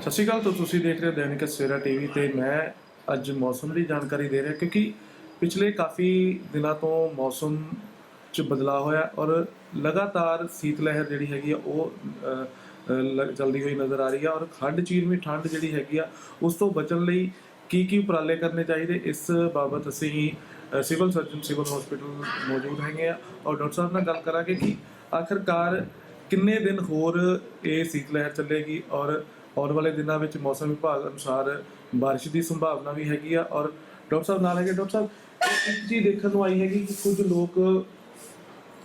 ਸਤਿ ਸ਼੍ਰੀ ਅਕਾਲ ਤੋਂ ਤੁਸੀਂ ਦੇਖ ਰਹੇ ਹੋ ਦੈਨਿਕ ਸਵੇਰਾ ਟੀਵੀ ਤੇ ਮੈਂ ਅੱਜ ਮੌਸਮ ਦੀ ਜਾਣਕਾਰੀ ਦੇ ਰਿਹਾ ਕਿਉਂਕਿ ਪਿਛਲੇ ਕਾਫੀ ਦਿਨਾਂ ਤੋਂ ਮੌਸਮ 'ਚ ਬਦਲਾਅ ਹੋਇਆ ਔਰ ਲਗਾਤਾਰ ਸੀਤ ਲਹਿਰ ਜਿਹੜੀ ਹੈਗੀ ਆ ਉਹ ਅ, ਲ- ਚੱਲਦੀ ਹੋਈ ਨਜ਼ਰ ਆ ਰਹੀ ਆ ਔਰ ਖੰਡ ਚੀਰਵੀਂ ਠੰਡ ਜਿਹੜੀ ਹੈਗੀ ਆ ਉਸ ਤੋਂ ਬਚਣ ਲਈ ਕੀ ਕੀ ਉਪਰਾਲੇ ਕਰਨੇ ਚਾਹੀਦੇ? ਇਸ ਬਾਬਤ ਅਸੀਂ ਸਿਵਲ ਸਰਜਨ ਸਿਵਲ ਹਸਪੀਟਲ ਮੌਜੂਦ ਹੈਗੇ ਆ ਔਰ ਡਾਕਟਰ ਸਾਹਿਬ ਨਾਲ ਗੱਲ ਕਰਾਂਗੇ ਕਿ ਆਖਰਕਾਰ ਕਿੰਨੇ ਦਿਨ ਹੋਰ ਇਹ ਸੀਤ ਲਹਿਰ ਚੱਲੇਗੀ ਔਰ ਆਉਣ ਵਾਲੇ ਦਿਨਾਂ ਵਿੱਚ ਮੌਸਮ ਵਿਭਾਗ ਅਨੁਸਾਰ ਬਾਰਿਸ਼ ਦੀ ਸੰਭਾਵਨਾ ਵੀ ਹੈਗੀ ਆ ਔਰ ਡਾਕਟਰ ਸਾਹਿਬ ਨਾਲ ਹੈਗੇ ਡਾਕਟਰ ਸਾਹਿਬ ਇੱਕ ਚੀਜ਼ ਦੇਖਣ ਨੂੰ ਆਈ ਹੈਗੀ ਕਿ ਕੁਝ ਲੋਕ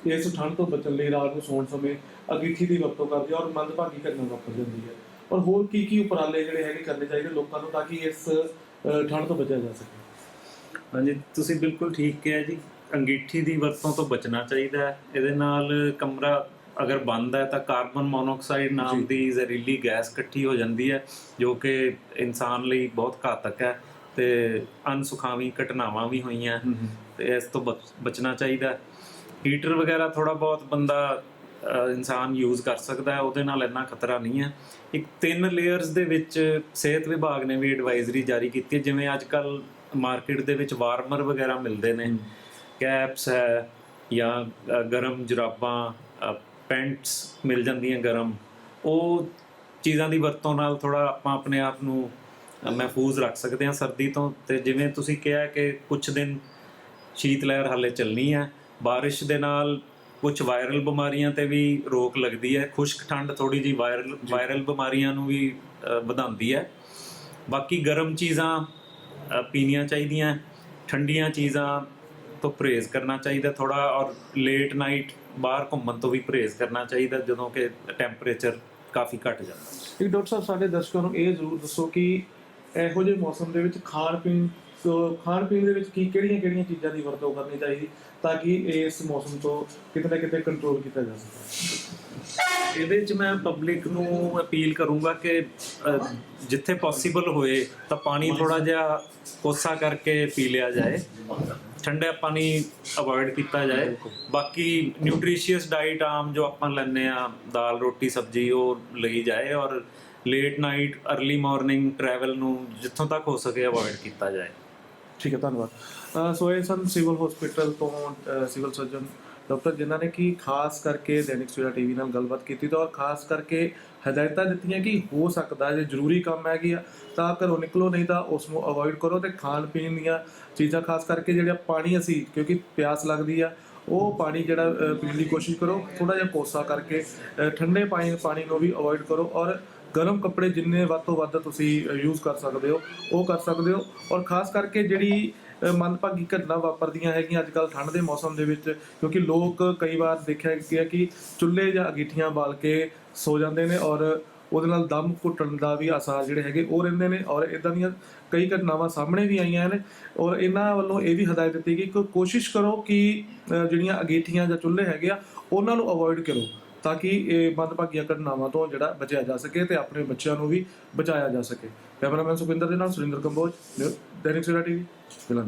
ਇਸ ਠੰਡ ਤੋਂ ਬਚਣ ਲਈ ਰਾਤ ਨੂੰ ਸੌਣ ਸਮੇਂ ਅਗੀਠੀ ਦੀ ਵਰਤੋਂ ਕਰਦੇ ਔਰ ਮੰਦਭਾਗੀ ਘਟਨਾ ਵਾਪਰ ਜਾਂਦੀ ਹੈ। ਔਰ ਹੋਰ ਕੀ ਕੀ ਉਪਰਾਲੇ ਜਿਹੜੇ ਹੈਗੇ ਕਰਨੇ ਚਾਹੀਦੇ ਲੋਕਾਂ ਨੂੰ ਤਾਂ ਕਿ ਇਸ ਅ, ਠੰਡ ਤੋਂ ਬਚਿਆ ਜਾ ਸਕੇ? ਹਾਂਜੀ ਤੁਸੀਂ ਬਿਲਕੁਲ ਠੀਕ ਕਿਹਾ ਜੀ। ਅੰਗੀਠੀ ਦੀ ਵਰਤੋਂ ਤੋਂ ਬਚਣਾ ਚਾਹੀਦਾ ਹੈ। ਇਹਦੇ ਨਾਲ ਕਮਰਾ ਅਗਰ ਬੰਦ ਹੈ ਤਾਂ ਕਾਰਬਨ ਮੋਨੋਆਕਸਾਈਡ ਨਾਮ। ਦੀ ਜ਼ਹਿਰੀਲੀ ਗੈਸ ਇਕੱਠੀ ਹੋ ਜਾਂਦੀ ਹੈ ਜੋ ਕਿ ਇਨਸਾਨ ਲਈ ਬਹੁਤ ਘਾਤਕ ਹੈ ਤੇ ਅਨਸੁਖਾਵੀਂ ਘਟਨਾਵਾਂ ਵੀ ਹੋਈਆਂ। ਤੇ ਇਸ ਤੋਂ ਬਚ- ਬਚਣਾ ਚਾਹੀਦਾ ਹੀਟਰ ਵਗੈਰਾ ਥੋੜਾ ਬਹੁਤ ਬੰਦਾ ਇਨਸਾਨ ਯੂਜ਼ ਕਰ ਸਕਦਾ ਹੈ ਉਹਦੇ ਨਾਲ ਇੰਨਾ ਖਤਰਾ ਨਹੀਂ ਹੈ। ਇੱਕ ਤਿੰਨ ਲੇਅਰਸ ਦੇ ਵਿੱਚ ਸਿਹਤ ਵਿਭਾਗ ਨੇ ਵੀ ਐਡਵਾਈਜ਼ਰੀ ਜਾਰੀ ਕੀਤੀ ਹੈ ਜਿਵੇਂ ਅੱਜ ਕੱਲ ਮਾਰਕੀਟ ਦੇ ਵਿੱਚ ਵਾਰਮਰ ਵਗੈਰਾ ਮਿਲਦੇ ਨੇ। ਕੈਪਸ ਹੈ ਜਾਂ ਗਰਮ ਜੁਰਾਬਾਂ ਪੈਂਟਸ ਮਿਲ ਜਾਂਦੀਆਂ ਗਰਮ। ਉਹ ਚੀਜ਼ਾਂ ਦੀ ਵਰਤੋਂ ਨਾਲ ਥੋੜਾ ਆਪਾਂ ਆਪਣੇ ਆਪ ਨੂੰ ਮਹਿਫੂਜ਼ ਰੱਖ ਸਕਦੇ ਹਾਂ ਸਰਦੀ ਤੋਂ। ਤੇ ਜਿਵੇਂ ਤੁਸੀਂ ਕਿਹਾ ਕਿ ਕੁਝ ਦਿਨ ਸ਼ੀਤ ਲਹਿਰ ਹਾਲੇ ਚੱਲਣੀ ਹੈ। ਬਾਰਿਸ਼ ਦੇ ਨਾਲ ਕੁਝ ਵਾਇਰਲ ਬਿਮਾਰੀਆਂ ਤੇ ਵੀ ਰੋਕ ਲੱਗਦੀ ਹੈ। ਖੁਸ਼ਕ ਠੰਡ ਥੋੜੀ ਜੀ। ਵਾਇਰਲ ਵਾਇਰਲ ਬਿਮਾਰੀਆਂ ਨੂੰ ਵੀ ਵਧਾਉਂਦੀ ਹੈ। ਬਾਕੀ ਗਰਮ ਚੀਜ਼ਾਂ ਪੀਣੀਆਂ ਚਾਹੀਦੀਆਂ। ਠੰਡੀਆਂ ਚੀਜ਼ਾਂ ਤੋਂ ਪਰਹੇਜ਼ ਕਰਨਾ ਚਾਹੀਦਾ ਥੋੜਾ ਔਰ ਲੇਟ ਨਾਈਟ ਬਾਹਰ ਘੁੰਮਣ ਤੋਂ ਵੀ ਪਰਹੇਜ਼ ਕਰਨਾ ਚਾਹੀਦਾ ਜਦੋਂ ਕਿ ਟੈਂਪਰੇਚਰ ਕਾਫੀ ਘਟ ਜਾਂਦਾ। ਇੱਕ ਡਾਕਟਰ ਸਾਹਿਬ ਸਾਡੇ ਦਰਸ਼ਕਾਂ ਨੂੰ ਇਹ ਜ਼ਰੂਰ ਦੱਸੋ ਕਿ ਇਹੋ ਜਿਹੇ ਮੌਸਮ ਦੇ ਵਿੱਚ ਖਾਣ ਪੀਣ ਤੋਂ ਖਾਣ ਪੀਣ ਦੇ ਵਿੱਚ ਕੀ ਕਿਹੜੀਆਂ ਕਿਹੜੀਆਂ ਚੀਜ਼ਾਂ ਦੀ ਵਰਤੋਂ ਕਰਨੀ ਚਾਹੀਦੀ ਤਾਂ ਕਿ ਇਸ ਮੌਸਮ ਤੋਂ ਕਿਤੇ ਨਾ ਕਿਤੇ ਕੰਟਰੋਲ ਕੀਤਾ ਜਾ ਸਕੇ? ਇਹਦੇ ਵਿੱਚ ਮੈਂ ਪਬਲਿਕ ਨੂੰ ਅਪੀਲ ਕਰੂੰਗਾ ਕਿ ਜਿੱਥੇ ਪੋਸੀਬਲ ਹੋਏ ਤਾਂ ਪਾਣੀ ਥੋੜਾ ਜਿਹਾ ਕੋਸਾ ਕਰਕੇ ਪੀ ਲਿਆ ਜਾਏ। ਠੰਡਾ ਪਾਣੀ ਅਵੋਇਡ ਕੀਤਾ ਜਾਏ। ਬਾਕੀ ਨਿਊਟ੍ਰੀਸ਼ੀਅਸ ਡਾਈਟ ਆਮ ਜੋ ਆਪਾਂ ਲੈਂਦੇ ਆ ਦਾਲ ਰੋਟੀ ਸਬਜ਼ੀ ਉਹ ਲਈ ਜਾਏ ਔਰ late night early morning travel ਨੂੰ ਜਿੱਥੋਂ ਤੱਕ ਹੋ ਸਕੇ ਅਵੋਇਡ ਕੀਤਾ ਜਾਏ। ਠੀਕ ਹੈ ਧੰਨਵਾਦ। ਸੋ ਇਹ ਸਨ ਸਿਵਲ ਹਸਪੀਟਲ ਤੋਂ ਸਿਵਲ ਸਰਜਨ ਡਾਕਟਰ ਜਿਨ੍ਹਾਂ ਨੇ ਕਿ ਖਾਸ ਕਰਕੇ ਦੈਨਿਕ ਸਵੇਰਾ ਟੀਵੀ ਨਾਲ ਗੱਲਬਾਤ ਕੀਤੀ ਤਾਂ ਔਰ ਖਾਸ ਕਰਕੇ ਹਦਾਇਤਾਂ ਦਿੱਤੀਆਂ ਕਿ ਹੋ ਸਕਦਾ ਜੇ ਜ਼ਰੂਰੀ ਕੰਮ ਹੈਗੀ ਆ, ਤਾਂ ਘਰੋਂ ਨਿਕਲੋ, ਨਹੀਂ ਤਾਂ ਉਸ ਨੂੰ ਅਵੋਇਡ ਕਰੋ ਤੇ ਖਾਣ ਪੀਣ ਦੀਆਂ ਚੀਜ਼ਾਂ ਖਾਸ ਕਰਕੇ ਜਿਹੜਾ ਪਾਣੀ ਅਸੀਂ, ਕਿਉਂਕਿ ਪਿਆਸ ਲੱਗਦੀ ਆ, ਉਹ ਪਾਣੀ ਜਿਹੜਾ ਪੀਣ ਦੀ ਕੋਸ਼ਿਸ਼ ਕਰੋ ਥੋੜਾ ਜਿਹਾ ਕੋਸਾ ਕਰਕੇ ਠੰਡੇ ਪਾਣੀ ਪਾਣੀ ਨੂੰ ਵੀ ਅਵੋਇਡ ਕਰੋ ਔਰ ਗਰਮ ਕੱਪੜੇ ਜਿੰਨੇ ਵੱਧ ਤੋਂ ਵੱਧ ਤੁਸੀਂ ਯੂਜ਼ ਕਰ ਸਕਦੇ ਹੋ ਉਹ ਕਰ ਸਕਦੇ ਹੋ। ਔਰ ਖਾਸ ਕਰਕੇ ਜਿਹੜੀ ਅ, ਮੰਦਭਾਗੀ ਘਟਨਾ ਵਾਪਰਦੀਆਂ ਹੈਗੀਆਂ ਅੱਜ ਕੱਲ ਠੰਡ ਦੇ ਮੌਸਮ ਦੇ ਵਿੱਚ ਕਿਉਂਕਿ ਲੋਕ ਕਈ ਵਾਰ ਦੇਖਿਆ ਗਿਆ ਕਿ ਚੁੱਲ੍ਹੇ ਜਾਂ ਅਗੀਠੀਆਂ ਬਾਲ ਕੇ ਸੋ ਜਾਂਦੇ ਨੇ ਔਰ ਉਹਦੇ ਨਾਲ ਦਮ ਘੁੱਟਣ ਦਾ ਵੀ ਆਸਾਰ ਜਿਹੜੇ ਹੈਗੇ ਉਹ ਰਹਿੰਦੇ ਨੇ ਔਰ ਇਦਾਂ ਦੀਆਂ ਕਈ ਘਟਨਾਵਾਂ ਸਾਹਮਣੇ ਵੀ ਆਈਆਂ ਨੇ। ਔਰ ਇਹਨਾਂ ਵੱਲੋਂ ਇਹ ਵੀ ਹਦਾਇਤ ਦਿੱਤੀ ਗਈ ਕਿ ਕੋਸ਼ਿਸ਼ ਕਰੋ ਕਿ ਜਿਹੜੀਆਂ ਅਗੀਠੀਆਂ ਜਾਂ ਚੁੱਲ੍ਹੇ ਹੈਗੇ ਆ ਉਹਨਾਂ ਨੂੰ ਅਵੋਇਡ ਕਰੋ। ਤਾਂ ਕਿ ਇਹ ਮੰਦਭਾਗੀਆਂ ਘਟਨਾਵਾਂ ਤੋਂ ਜਿਹੜਾ ਬਚਿਆ ਜਾ ਸਕੇ ਤੇ ਆਪਣੇ ਬੱਚਿਆਂ ਨੂੰ ਵੀ ਬਚਾਇਆ ਜਾ ਸਕੇ। ਕੈਮਰਾਮੈਨ ਸੁਖਿੰਦਰ ਦੇ ਨਾਲ ਸੁਰਿੰਦਰ ਕੰਬੋਜ ਦੈਨਿਕ ਸਵੇਰਾ ਟੀਵੀ ਫਿਲਹਾਲ